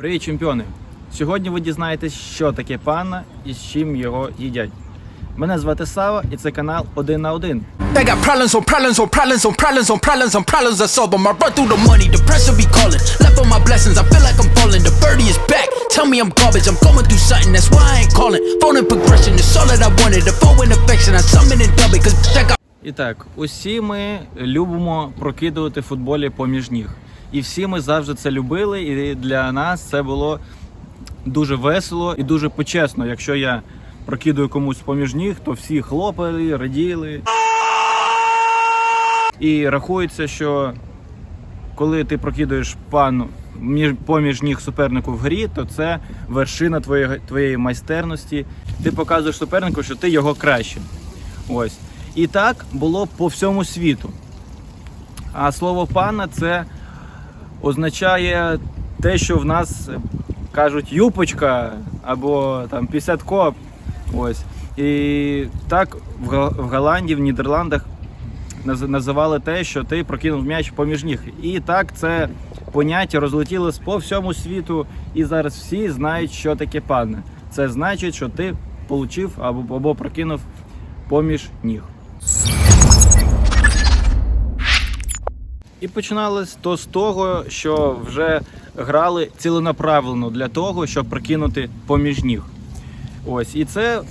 Привіт, чемпіони! Сьогодні ви дізнаєтесь, що таке панна і з чим його їдять. Мене звати Сава і це канал Один на один. Tell me I'm garbage, I'm going through something, that's why I ain't calling. Phone and progression is all that I wanted. The phone and affection, I summon and dub it, cause I got І так, усі ми любимо прокидувати в футболі поміж ніг. І всі ми завжди це любили, і для нас це було дуже весело і дуже почесно. Якщо я прокидую комусь поміж ніг, то всі хлопали, раділи. І рахується, що коли ти прокидуєш пану поміж ніг супернику в грі, то це вершина твоєї, твоєї майстерності. Ти показуєш супернику, що ти його краще. Ось. І так було по всьому світу. А слово пана це означає те, що в нас кажуть юпочка або там пісяткоп. Ось. І так в Голландії, в Нідерландах наз- називали те, що ти прокинув м'яч поміж ніг. І так це поняття розлетілось по всьому світу, і зараз всі знають, що таке панна. Це значить, що ти получив або, або прокинув поміж ніг. І починалось то з того, що вже грали ціленаправлено для того, щоб прокинути поміж ніг. Ось, і це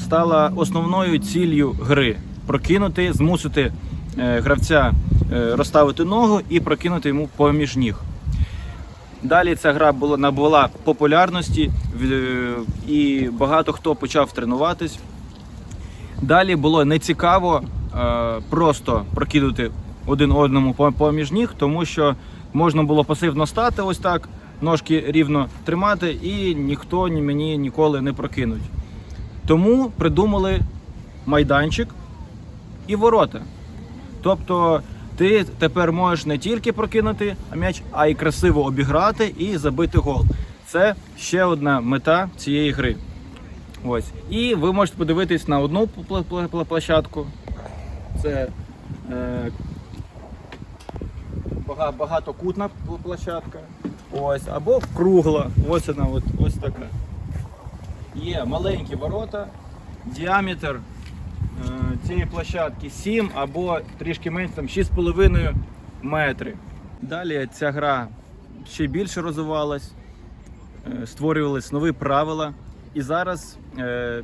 стало основною ціллю гри прокинути, змусити е, гравця е, розставити ногу і прокинути йому поміж ніг. Далі ця гра була набула популярності е, і багато хто почав тренуватись. Далі було нецікаво просто прокидати один одному поміж ніг, тому що можна було пасивно стати ось так, ножки рівно тримати, і ніхто ні мені ніколи не прокинуть. Тому придумали майданчик і ворота. Тобто ти тепер можеш не тільки прокинути м'яч, а й красиво обіграти і забити гол. Це ще одна мета цієї гри. Ось. І ви можете подивитись на одну площадку. Це е, багатокутна площадка. Ось. Або кругла. Ось вона, от, ось така. Є маленькі ворота, діаметр е, цієї площадки 7 або трішки менше, там 6,5 метри. Далі ця гра ще більше розвивалась, е, створювались нові правила. І зараз е,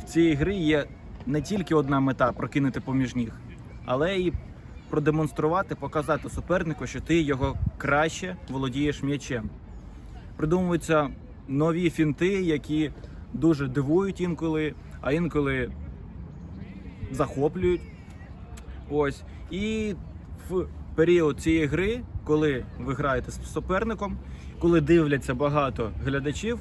в цій грі є не тільки одна мета прокинути поміж ніг, але і продемонструвати, показати супернику, що ти його краще володієш м'ячем. Придумуються нові фінти, які дуже дивують інколи, а інколи захоплюють. Ось. І в період цієї гри, коли ви граєте з суперником, коли дивляться багато глядачів,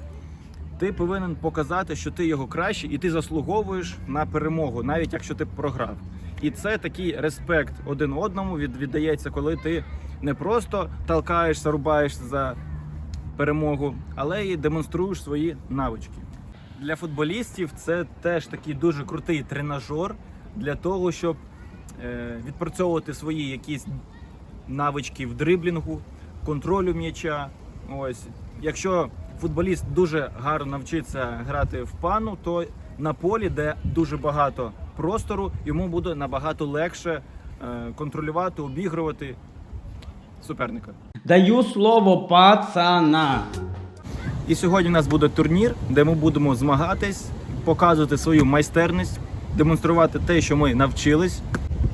ти повинен показати, що ти його краще, і ти заслуговуєш на перемогу, навіть якщо ти програв. І це такий респект один одному від, віддається, коли ти не просто толкаєшся, рубаєшся за перемогу, але і демонструєш свої навички. Для футболістів це теж такий дуже крутий тренажер для того, щоб е, відпрацьовувати свої якісь навички в дриблінгу, контролю м'яча. Ось, якщо футболіст дуже гарно навчиться грати в пану, то на полі, де дуже багато простору, йому буде набагато легше е, контролювати, обігрувати суперника. Даю слово пацана. І сьогодні у нас буде турнір, де ми будемо змагатись, показувати свою майстерність, демонструвати те, що ми навчились.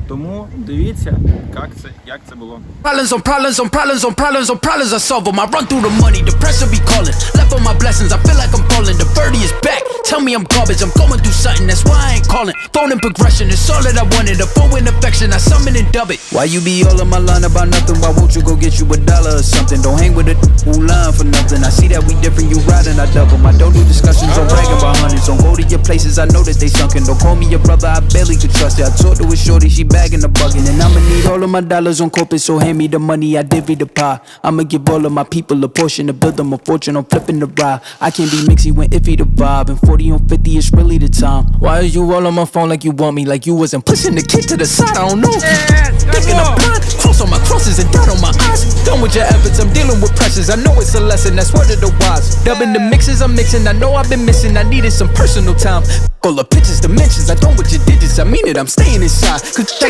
Тому дивіться, як це, як це було. problems on problems on problems on problems on problems I solve them. I run through the money, the pressure be calling. Left on my blessings, I feel like I'm falling. The birdie is back. Tell me I'm garbage, I'm going through something, that's why I ain't calling. Phone and progression is all that I wanted. The phone and affection, I summon and dub it. Why you be all on my line about nothing? Why won't you go get you a dollar or something? Don't hang with a who line for nothing. I see that we different, you riding, I double. I don't do discussions on bragging about hundreds. Don't go to your places, I know that they sunken. Don't call me your brother, I barely could trust it. I talked to a shorty, she bag and a buggin'. And I'ma need all of my dollars on corpus, so hand me the money, I divvy the pie. I'ma give all of my people a portion to build them a fortune I'm flipping the ride. I can't be mixy when iffy the vibe, and 40 on 50 is really the time. Why are you all on my phone like you want me, like you wasn't pushing the kid to the side? I don't know. Thinking I'm blind, cross on my crosses and dot on my eyes. Done with your efforts, I'm dealing with pressures. I know it's a lesson, that's word of the wise. Dubbing the mixes I'm mixing, I know I've been missing. I needed some personal time. All the pictures, dimensions, I don't with your digits, I mean it, I'm staying inside. Cause